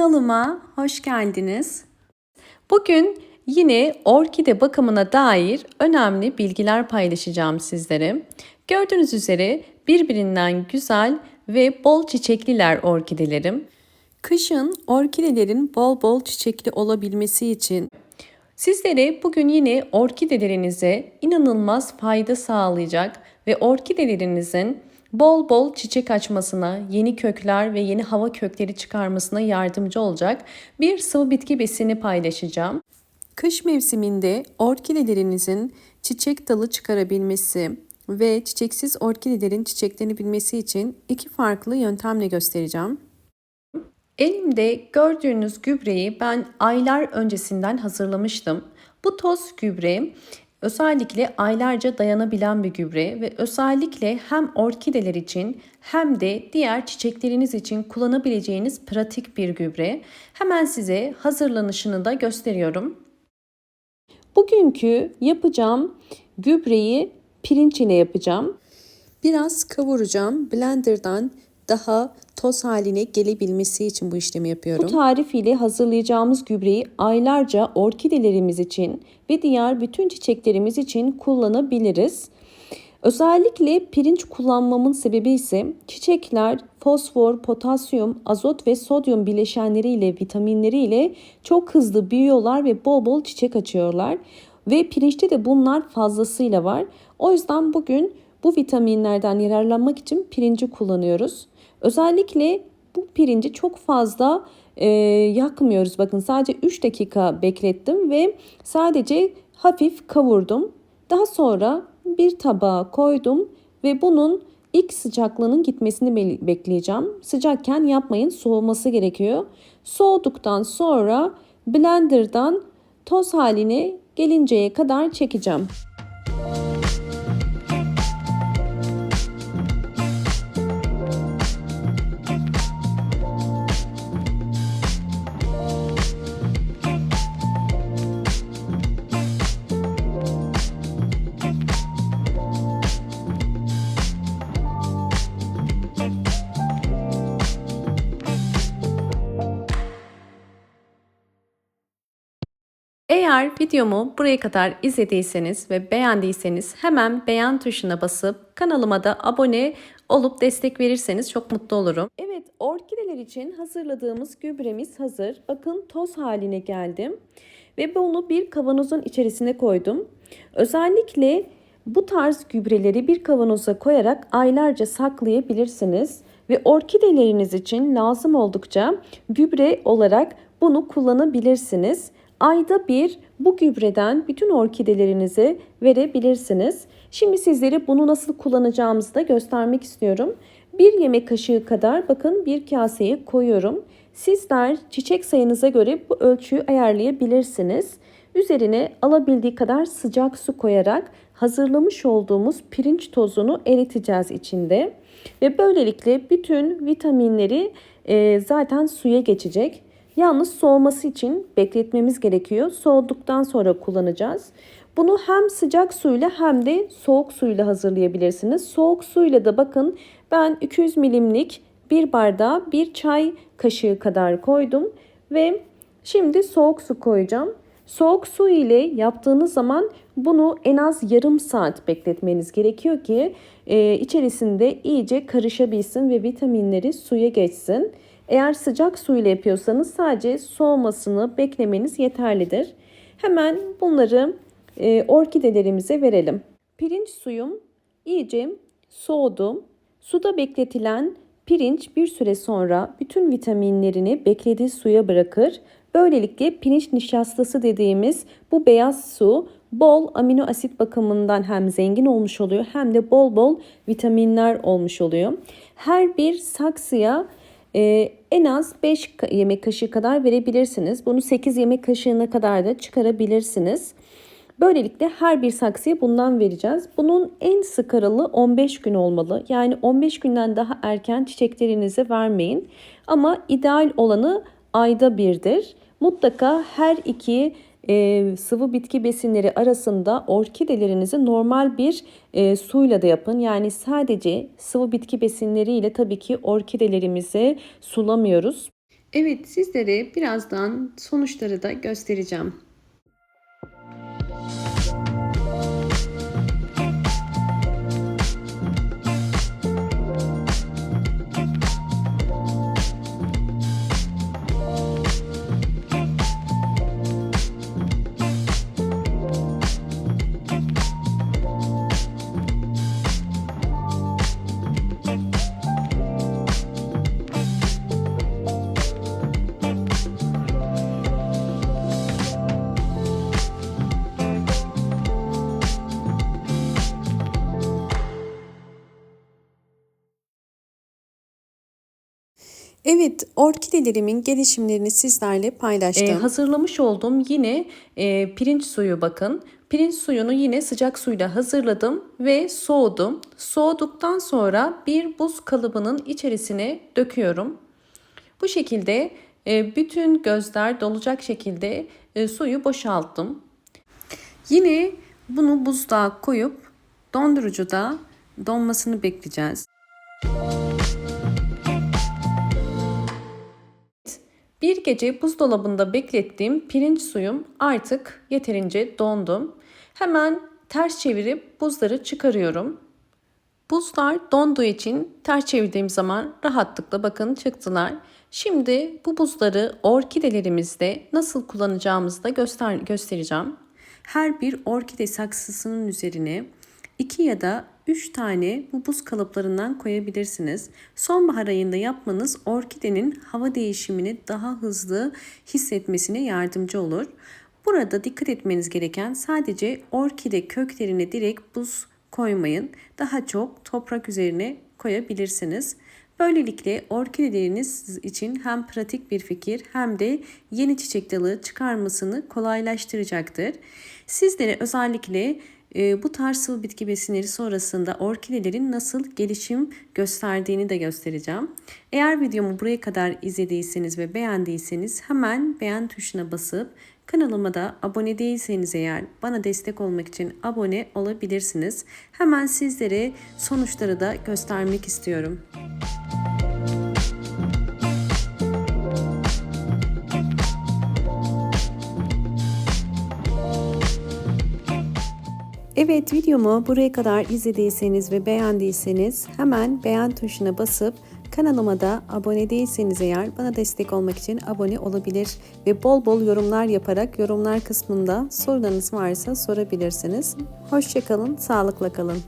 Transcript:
Kanalıma hoş geldiniz. Bugün yine orkide bakımına dair önemli bilgiler paylaşacağım sizlere. Gördüğünüz üzere birbirinden güzel ve bol çiçekliler orkidelerim. Kışın orkidelerin bol bol çiçekli olabilmesi için Sizlere bugün yine orkidelerinize inanılmaz fayda sağlayacak ve orkidelerinizin bol bol çiçek açmasına, yeni kökler ve yeni hava kökleri çıkarmasına yardımcı olacak bir sıvı bitki besini paylaşacağım. Kış mevsiminde orkidelerinizin çiçek dalı çıkarabilmesi ve çiçeksiz orkidelerin çiçeklenebilmesi için iki farklı yöntemle göstereceğim. Elimde gördüğünüz gübreyi ben aylar öncesinden hazırlamıştım. Bu toz gübre özellikle aylarca dayanabilen bir gübre ve özellikle hem orkideler için hem de diğer çiçekleriniz için kullanabileceğiniz pratik bir gübre. Hemen size hazırlanışını da gösteriyorum. Bugünkü yapacağım gübreyi pirinç ile yapacağım. Biraz kavuracağım. Blender'dan daha toz haline gelebilmesi için bu işlemi yapıyorum. Bu tarif ile hazırlayacağımız gübreyi aylarca orkidelerimiz için ve diğer bütün çiçeklerimiz için kullanabiliriz. Özellikle pirinç kullanmamın sebebi ise çiçekler fosfor, potasyum, azot ve sodyum bileşenleriyle, vitaminleriyle çok hızlı büyüyorlar ve bol bol çiçek açıyorlar. Ve pirinçte de bunlar fazlasıyla var. O yüzden bugün bu vitaminlerden yararlanmak için pirinci kullanıyoruz. Özellikle bu pirinci çok fazla e, yakmıyoruz. Bakın sadece 3 dakika beklettim ve sadece hafif kavurdum. Daha sonra bir tabağa koydum ve bunun ilk sıcaklığının gitmesini bekleyeceğim. Sıcakken yapmayın soğuması gerekiyor. Soğuduktan sonra blenderdan toz haline gelinceye kadar çekeceğim. Eğer videomu buraya kadar izlediyseniz ve beğendiyseniz hemen beğen tuşuna basıp kanalıma da abone olup destek verirseniz çok mutlu olurum. Evet orkideler için hazırladığımız gübremiz hazır. Bakın toz haline geldim ve bunu bir kavanozun içerisine koydum. Özellikle bu tarz gübreleri bir kavanoza koyarak aylarca saklayabilirsiniz ve orkideleriniz için lazım oldukça gübre olarak bunu kullanabilirsiniz. Ayda bir bu gübreden bütün orkidelerinize verebilirsiniz. Şimdi sizlere bunu nasıl kullanacağımızı da göstermek istiyorum. Bir yemek kaşığı kadar bakın bir kaseye koyuyorum. Sizler çiçek sayınıza göre bu ölçüyü ayarlayabilirsiniz. Üzerine alabildiği kadar sıcak su koyarak hazırlamış olduğumuz pirinç tozunu eriteceğiz içinde. Ve böylelikle bütün vitaminleri zaten suya geçecek. Yalnız soğuması için bekletmemiz gerekiyor. Soğuduktan sonra kullanacağız. Bunu hem sıcak suyla hem de soğuk suyla hazırlayabilirsiniz. Soğuk suyla da bakın ben 200 milimlik bir bardağa bir çay kaşığı kadar koydum ve şimdi soğuk su koyacağım. Soğuk su ile yaptığınız zaman bunu en az yarım saat bekletmeniz gerekiyor ki e, içerisinde iyice karışabilsin ve vitaminleri suya geçsin. Eğer sıcak su ile yapıyorsanız sadece soğumasını beklemeniz yeterlidir. Hemen bunları e, orkidelerimize verelim. Pirinç suyum iyice soğudu. Suda bekletilen pirinç bir süre sonra bütün vitaminlerini beklediği suya bırakır. Böylelikle pirinç nişastası dediğimiz bu beyaz su bol amino asit bakımından hem zengin olmuş oluyor hem de bol bol vitaminler olmuş oluyor. Her bir saksıya ee, en az 5 yemek kaşığı kadar verebilirsiniz. Bunu 8 yemek kaşığına kadar da çıkarabilirsiniz. Böylelikle her bir saksıya bundan vereceğiz. Bunun en sık aralığı 15 gün olmalı. Yani 15 günden daha erken çiçeklerinize vermeyin. Ama ideal olanı ayda birdir. Mutlaka her iki e, sıvı bitki besinleri arasında orkidelerinizi normal bir e, suyla da yapın. Yani sadece sıvı bitki besinleriyle tabii ki orkidelerimizi sulamıyoruz. Evet sizlere birazdan sonuçları da göstereceğim. Evet, orkidelerimin gelişimlerini sizlerle paylaştım. Ee, hazırlamış olduğum yine e, pirinç suyu bakın. Pirinç suyunu yine sıcak suyla hazırladım ve soğudum. Soğuduktan sonra bir buz kalıbının içerisine döküyorum. Bu şekilde e, bütün gözler dolacak şekilde e, suyu boşalttım. Yine bunu buzluğa koyup dondurucuda donmasını bekleyeceğiz. Bir gece buzdolabında beklettiğim pirinç suyum artık yeterince dondu. Hemen ters çevirip buzları çıkarıyorum. Buzlar donduğu için ters çevirdiğim zaman rahatlıkla bakın çıktılar. Şimdi bu buzları orkidelerimizde nasıl kullanacağımızı da göster göstereceğim. Her bir orkide saksısının üzerine 2 ya da 3 tane bu buz kalıplarından koyabilirsiniz. Sonbahar ayında yapmanız orkidenin hava değişimini daha hızlı hissetmesine yardımcı olur. Burada dikkat etmeniz gereken sadece orkide köklerine direkt buz koymayın. Daha çok toprak üzerine koyabilirsiniz. Böylelikle orkideleriniz için hem pratik bir fikir hem de yeni çiçek dalı çıkarmasını kolaylaştıracaktır. Sizlere özellikle bu tarz sıvı bitki besinleri sonrasında orkidelerin nasıl gelişim gösterdiğini de göstereceğim. Eğer videomu buraya kadar izlediyseniz ve beğendiyseniz hemen beğen tuşuna basıp Kanalıma da abone değilseniz eğer bana destek olmak için abone olabilirsiniz. Hemen sizlere sonuçları da göstermek istiyorum. Evet videomu buraya kadar izlediyseniz ve beğendiyseniz hemen beğen tuşuna basıp kanalıma da abone değilseniz eğer bana destek olmak için abone olabilir ve bol bol yorumlar yaparak yorumlar kısmında sorularınız varsa sorabilirsiniz. Hoşçakalın, sağlıkla kalın.